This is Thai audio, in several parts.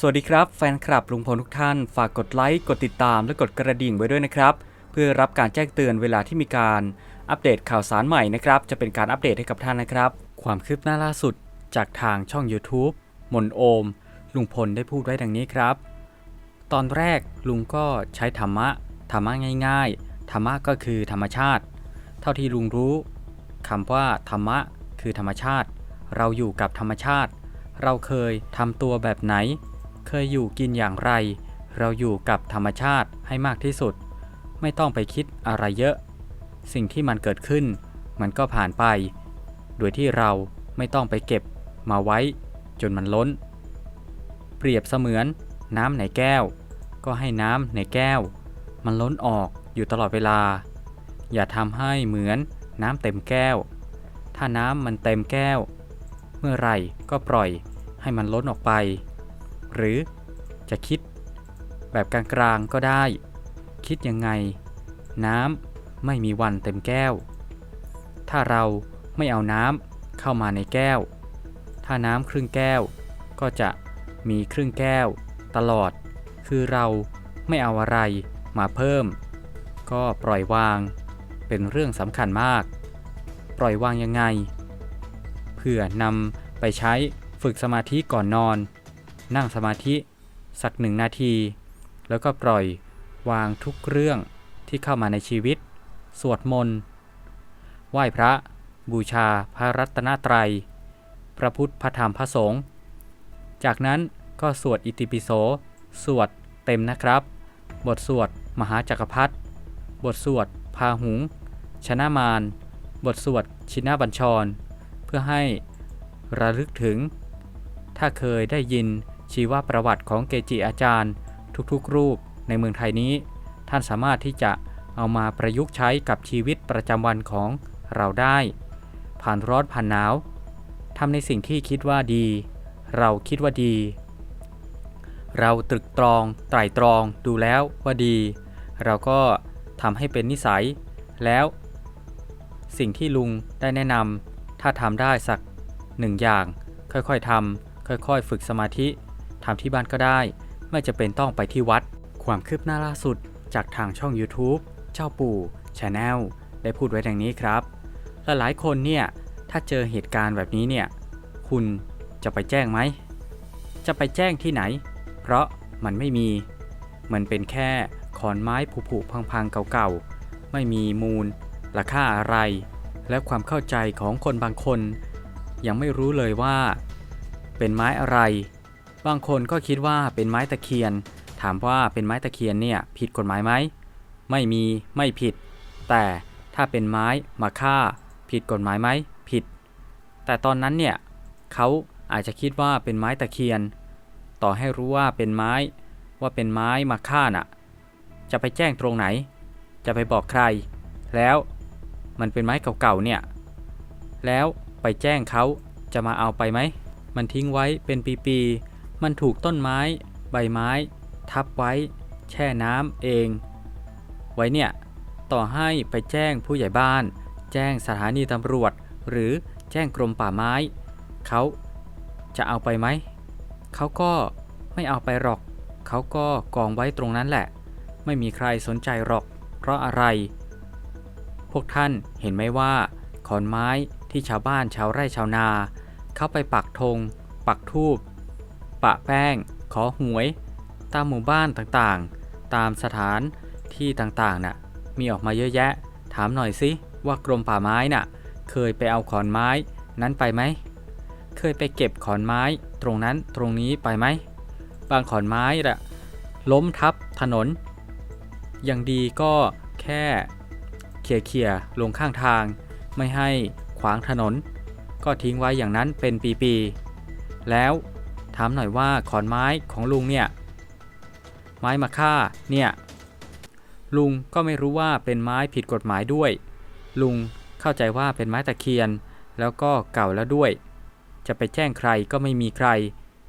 สวัสดีครับแฟนคลับลุงพลทุกท่าน ฝากกดไลค์ กดติดตามและกดกระดิ่งไว้ด้วยนะครับ เพื่อรับการแจ้งเตือนเวลาที่มีการอัปเดตข่าวสารใหม่นะครับ จะเป็นการอัปเดตให้กับท่านนะครับ ความคืบหน้าล่าสุดจากทางช่อง YouTube มนโอม ลุงพลได้พูดไว้ดังนี้ครับ ตอนแรกลุงก็ใช้ธรรมะธรรมะง่ายๆธรรมะก็คือธรรมชาติ เท่าที่ลุงรู้คำว่าธรรมะคือธรรมชาติ เราอยู่กับธรรมชาติ เราเคยทำตัวแบบไหน เคยอยู่กินอย่างไร เราอยู่กับธรรมชาติให้มากที่สุด ไม่ต้องไปคิดอะไรเยอะ สิ่งที่มันเกิดขึ้น มันก็ผ่านไป โดยที่เราไม่ต้องไปเก็บมาไว้ จนมันล้น เปรียบเสมือนน้ำในแก้ว ก็ให้น้ำในแก้ว มันล้นออกอยู่ตลอดเวลา อย่าทำให้เหมือนน้ำเต็มแก้ว ถ้าน้ำมันเต็มแก้ว เมื่อไหร่ก็ปล่อยให้มันล้นออกไป หรือจะคิดแบบกลางๆก็ได้ คิดยังไง น้ำไม่มีวันเต็มแก้ว ถ้าเราไม่เอาน้ำเข้ามาในแก้ว ถ้าน้ำครึ่งแก้ว ก็จะมีครึ่งแก้ว ตลอด คือเราไม่เอาอะไรมาเพิ่ม ก็ปล่อยวางเป็นเรื่องสำคัญมาก ปล่อยวางยังไง เพื่อนำไปใช้ฝึกสมาธิก่อนนอน นั่งสมาธิ สักหนึ่งนาที แล้วก็ปล่อยวางทุกเรื่องที่เข้ามาในชีวิต สวดมนต์ ไหว้พระ บูชาพระรัตนตรัย พระพุทธพระธรรมพระสงฆ์ จากนั้นก็สวดอิติปิโส สวดเต็มนะครับ บทสวดมหาจักรพรรดิ บทสวดพาหุง ชนะมารบทสวดชินาบัญชร เพื่อให้ระลึกถึง ถ้าเคยได้ยิน ชีวประวัติของเกจิอาจารย์ ทุกๆ รูปในเมืองไทยนี้ ท่านสามารถที่จะเอามาประยุกต์ใช้กับชีวิตประจำวันของเราได้ ผ่านร้อนผ่านหนาวทำในสิ่งที่คิดว่าดี เราคิดว่าดี เราตรึกตรอง ไตร่ตรองดูแล้วว่าดี เราก็ทำให้เป็นนิสัย แล้ว สิ่งที่ลุงได้แนะนำถ้าทำได้สักหนึ่งอย่าง ค่อยๆทำค่อยๆ ฝึกสมาธิ ทำที่บ้านก็ได้ ไม่จะเป็นต้องไปที่วัด ความคืบหน้าล่าสุด จากทางช่อง YouTube เจ้าปู่ Channel ได้พูดไว้ดังนี้ครับและหลายคนเนี่ย ถ้าเจอเหตุการณ์แบบนี้เนี่ย คุณจะไปแจ้งไหม จะไปแจ้งที่ไหน เพราะมันไม่มี มันเป็นแค่ขอนไม้ผุๆพังๆเก่าๆ ไม่มีมูลราคาอะไร และความเข้าใจของคนบางคน ยังไม่รู้เลยว่า เป็นไม้อะไร บางคนก็คิดว่าเป็นไม้ตะเคียน ถามว่าเป็นไม้ตะเคียนเนี่ยผิดกฎหมายไหม ไม่มีไม่ผิด แต่ถ้าเป็นไม้มาฆ่า ผิดกฎหมายไหมผิด แต่ตอนนั้นเนี่ยเขาอาจจะคิดว่าเป็นไม้ตะเคียน ต่อให้รู้ว่าเป็นไม้ว่าเป็นไม้มาฆ่าน่ะ จะไปแจ้งตรงไหน จะไปบอกใคร แล้วมันเป็นไม้เก่าๆเนี่ย แล้วไปแจ้งเขาจะมาเอาไปไหม มันทิ้งไว้เป็นปีๆ มันถูกต้นไม้ ใบไม้ ทับไว้ แช่น้ำเอง ไว้เนี่ยต่อให้ไปแจ้งผู้ใหญ่บ้าน แจ้งสถานีตำรวจ หรือแจ้งกรมป่าไม้ เขาจะเอาไปไหม เขาก็ไม่เอาไปหรอก เขาก็กองไว้ตรงนั้นแหละ ไม่มีใครสนใจหรอก เพราะอะไร พวกท่านเห็นไหมว่า ขอนไม้ที่ชาวบ้านชาวไร่ชาวนา เข้าไปปักธงปักทูบ ปะแป้ง ขอหวย ตามหมู่บ้านต่างๆ ตามสถานที่ต่างๆน่ะมีออกมาเยอะแยะ ถามหน่อยสิว่ากรมป่าไม้น่ะ เคยไปเอาขอนไม้นั้นไปไหม เคยไปเก็บขอนไม้ตรงนั้นตรงนี้ไปไหม บางขอนไม้น่ะล้มทับถนน อย่างดีก็แค่เขี่ยๆลงข้างทาง ไม่ให้ขวางถนน ก็ทิ้งไว้อย่างนั้นเป็นปีๆ แล้ว ถามหน่อยว่าขอนไม้ของลุงเนี่ยไม้มาฆ่าเนี่ยลุงก็ไม่รู้ว่าเป็นไม้ผิดกฎหมายด้วย ลุงเข้าใจว่าเป็นไม้ตะเคียน แล้วก็เก่าแล้วด้วย จะไปแจ้งใครก็ไม่มีใคร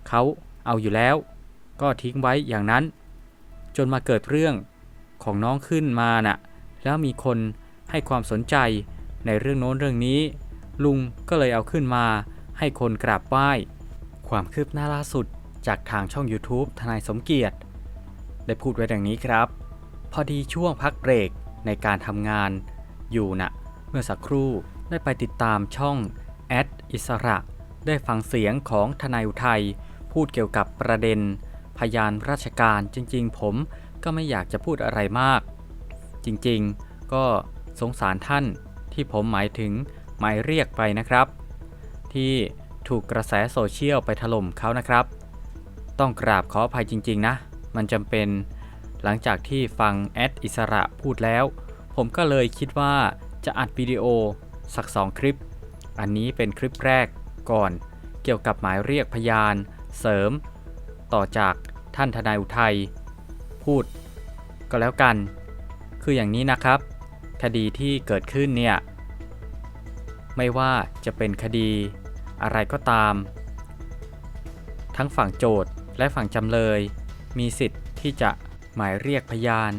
เขาเอาอยู่แล้ว ก็ทิ้งไว้อย่างนั้น จนมาเกิดเรื่องของน้องขึ้นมาน่ะ แล้วมีคนให้ความสนใจในเรื่องโน้นเรื่องนี้ ลุงก็เลยเอาขึ้นมาให้คนกราบไหว้ ความคืบหน้าล่าสุดจากทางช่อง YouTube ทนายสมเกียรติ ได้พูดไว้ดังนี้ครับ พอดีช่วงพักเบรกในการทำงานอยู่นะเมื่อสักครู่ได้ไปติดตามช่องแอดอิสระ ได้ฟังเสียงของทนายอุทัย พูดเกี่ยวกับประเด็น พยานราชการจริงๆ ผมก็ไม่อยากจะพูดอะไรมาก จริงๆ ก็สงสารท่านที่ผมหมายถึงหมายเรียกไปนะครับ ที่ ถูกกระแสโซเชียลไปถล่มเขานะครับ ต้องกราบขออภัยจริง ๆ นะ มันจำเป็นหลังจากที่ฟังแอดอิสระพูดแล้ว ผมก็เลยคิดว่าจะอัดวิดีโอสักสองคลิป อันนี้เป็นคลิปแรกก่อนเกี่ยวกับหมายเรียกพยานเสริม ต่อจากท่านทนายอุทัย พูด ก็แล้วกัน คืออย่างนี้นะครับ คดีที่เกิดขึ้นเนี่ย ไม่ว่าจะเป็นคดี อะไรก็ตาม ทั้งฝั่งโจทย์และฝั่งจำเลย มีสิทธิ์ที่จะหมายเรียกพยาน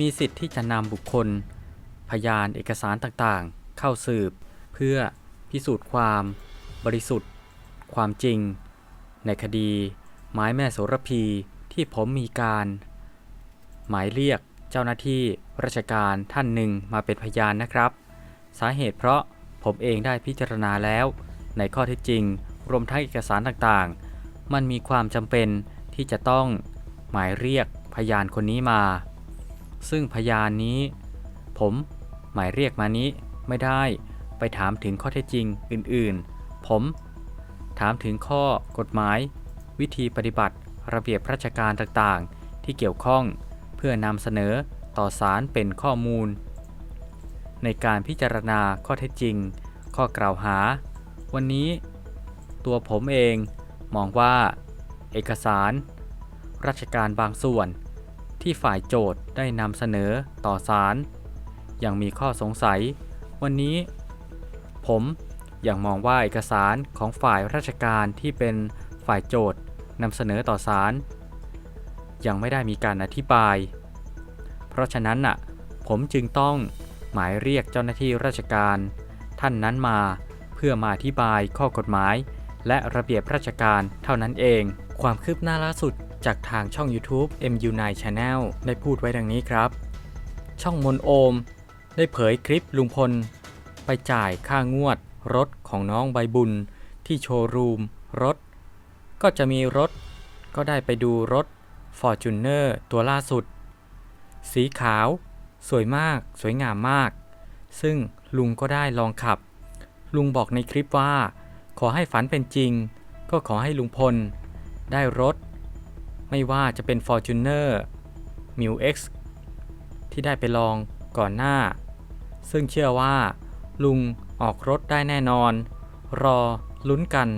มีสิทธิ์ที่จะนำบุคคล พยานเอกสารต่างๆ เข้าสืบ เพื่อพิสูจน์ความ บริสุทธิ์ ความจริง ในคดี ไม้แม่โสระพีที่ผมมีการ หมายเรียกเจ้าหน้าที่ราชการท่านหนึ่งมาเป็นพยานนะครับ สาเหตุเพราะผมเองได้พิจารณาแล้ว ในข้อเท็จจริง รวมทั้งเอกสารต่างๆ มันมีความจำเป็นที่จะต้องหมายเรียกพยานคนนี้มา ซึ่งพยานนี้ ผมหมายเรียกมานี้ไม่ได้ไปถามถึงข้อเท็จจริงอื่นๆ ผม ถามถึงข้อกฎหมาย วิธีปฏิบัติ ระเบียบราชการต่างๆ ที่เกี่ยวข้องเพื่อนำเสนอต่อศาลเป็นข้อมูล ในการพิจารณาข้อเท็จจริง ข้อกล่าวหา วันนี้ตัวผมเองมองว่าเอกสาร ราชการบางส่วน ที่ฝ่ายโจทย์ได้นำเสนอต่อศาลยังมีข้อสงสัย วันนี้ ผมยังมองว่าเอกสารของฝ่ายราชการที่เป็นฝ่ายโจทย์นำเสนอต่อศาลยังไม่ได้มีการอธิบาย เพราะฉะนั้นน่ะ ผมจึงต้องหมายเรียกเจ้าหน้าที่ราชการ ท่านนั้นมา เพื่อมาอธิบายข้อกฎหมาย และระเบียบราชการเท่านั้นเอง ความคืบหน้าล่าสุดจากทางช่อง YouTube MU9 Channel ได้พูดไว้ดังนี้ครับ ช่องมนโอม ได้เผยคลิปลุงพล ไปจ่ายค่างวดรถของน้องใบบุญ ที่โชว์รูมรถ ก็จะมีรถ ก็ได้ไปดูรถ Fortuner ตัวล่าสุด สีขาว สวยมาก สวยงามมาก ซึ่งลุงก็ได้ลองขับ ลุงบอกในคลิปว่า ขอให้ฝันเป็นจริง ก็ขอให้ลุงพล ได้รถ ไม่ว่าจะเป็น Fortuner m i X ที่ได้ไปลองก่อนหน้า ซึ่งเชื่อว่า ลุงออกรถได้แน่นอน รอลุ้นกัน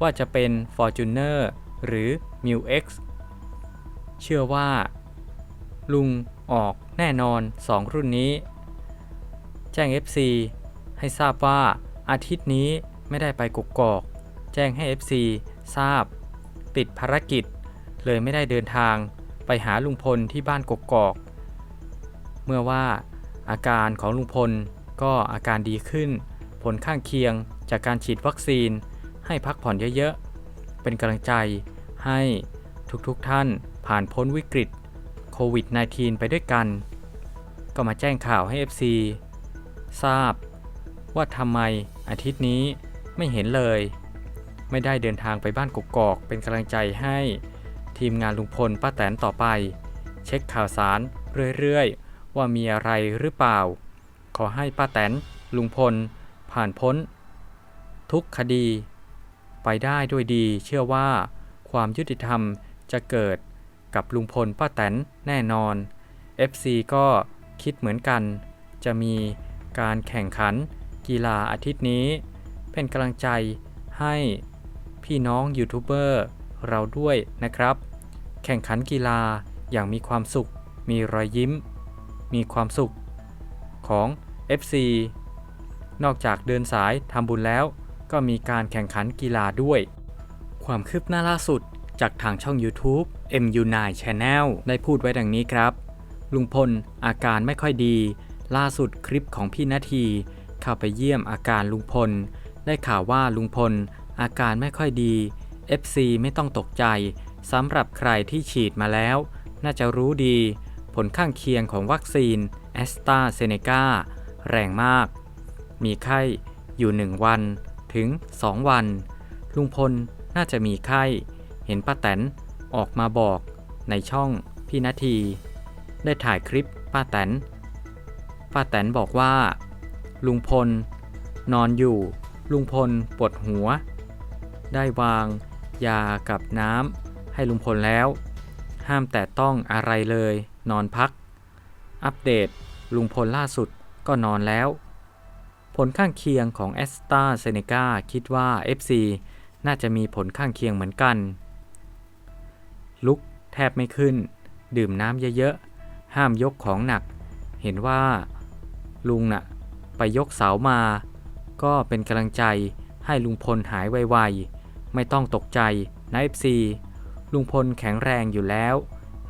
ว่าจะเป็น Fortuner หรือ m i X เชื่อว่า ลุงออกแน่นอน 2 รุ่นนี้ แจ้ง FC ให้ทราบว่า อาทิตย์นี้ไม่ได้ไปกกกอก แจ้งให้ FC ทราบ ติดภารกิจ เลยไม่ได้เดินทางไปหาลุงพลที่บ้านกกอก เมื่อว่าอาการของลุงพลก็อาการดีขึ้น ผลข้างเคียงจากการฉีดวัคซีน ให้พักผ่อนเยอะๆ เป็นกำลังใจให้ทุกๆทท่านผ่านพ้นวิกฤตโควิด -19 ไปด้วยกัน ก็มาแจ้งข่าวให้ FC ทราบว่าทำไม อาทิตย์นี้ไม่เห็นเลย ไม่ได้เดินทางไปบ้านกกอกเป็นกำลังใจให้ทีมงานลุงพลป้าแตนต่อไป เช็คข่าวสารเรื่อยๆ ว่ามีอะไรหรือเปล่า ขอให้ป้าแตนลุงพล ผ่านพ้น ทุกคดี ไปได้ด้วยดีเชื่อว่า ความยุติธรรมจะเกิดกับลุงพลป้าแตนแน่นอน FC ก็คิดเหมือนกัน จะมีการแข่งขัน กีฬาอาทิตย์นี้ เป็นกำลังใจให้พี่น้องยูทูบเบอร์เราด้วยนะครับ แข่งขันกีฬาอย่างมีความสุข มีรอยยิ้ม มีความสุขของ FC นอกจากเดินสายทำบุญแล้ว ก็มีการแข่งขันกีฬาด้วย ความคืบหน้าล่าสุดจากทางช่อง YouTube MU9 Channel ได้พูดไว้ดังนี้ครับ ลุงพลอาการไม่ค่อยดี ล่าสุดคลิปของพี่นาที เข้าไปเยี่ยมอาการลุงพล ได้ข่าวว่าลุงพล อาการไม่ค่อยดี FC ไม่ต้องตกใจสำหรับใครที่ฉีดมาแล้ว น่าจะรู้ดี ผลข้างเคียงของวัคซีนแอสตราเซเนกาแรงมาก มีไข้อยู่ 1 วันถึง 2 วัน ลุงพลน่าจะมีไข้ เห็นป้าแตนออกมาบอกในช่องพี่นาที ได้ถ่ายคลิปป้าแตนป้าแตนบอกว่า ลุงพล นอนอยู่ ลุงพลปวดหัว ได้วาง ยากับน้ำให้ลุงพลแล้ว ห้ามแต่ต้องอะไรเลย นอนพัก อัปเดต ลุงพลล่าสุดก็นอนแล้ว ผลข้างเคียงของแอสตราเซเนกาคิดว่า FC น่าจะมีผลข้างเคียงเหมือนกัน ลุกแทบไม่ขึ้น ดื่มน้ำเยอะๆ ห้ามยกของหนัก เห็นว่า ลุงน่ะ ไปยกเสามา ก็เป็นกำลังใจให้ลุงพลหายไวๆ ไม่ต้องตกใจนะ FC ลุงพลแข็งแรงอยู่แล้ว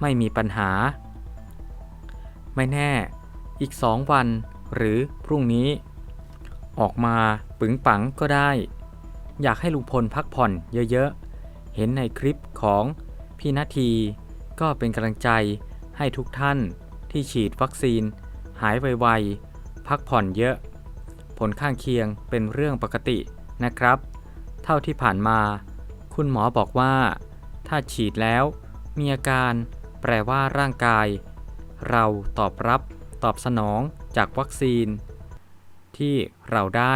ไม่มีปัญหา ไม่แน่ อีกสองวันหรือพรุ่งนี้ ออกมาปึงปังก็ได้ อยากให้ลุงพลพักผ่อนเยอะๆ เห็นในคลิปของพี่นาที ก็เป็นกำลังใจให้ทุกท่านที่ฉีดวัคซีนหายไวๆ พักผ่อนเยอะ ผลข้างเคียงเป็นเรื่องปกตินะครับ เท่าที่ผ่านมา คุณหมอบอกว่า ถ้าฉีดแล้ว มีอาการ แปลว่าร่างกาย เราตอบรับ ตอบสนองจากวัคซีน ที่เราได้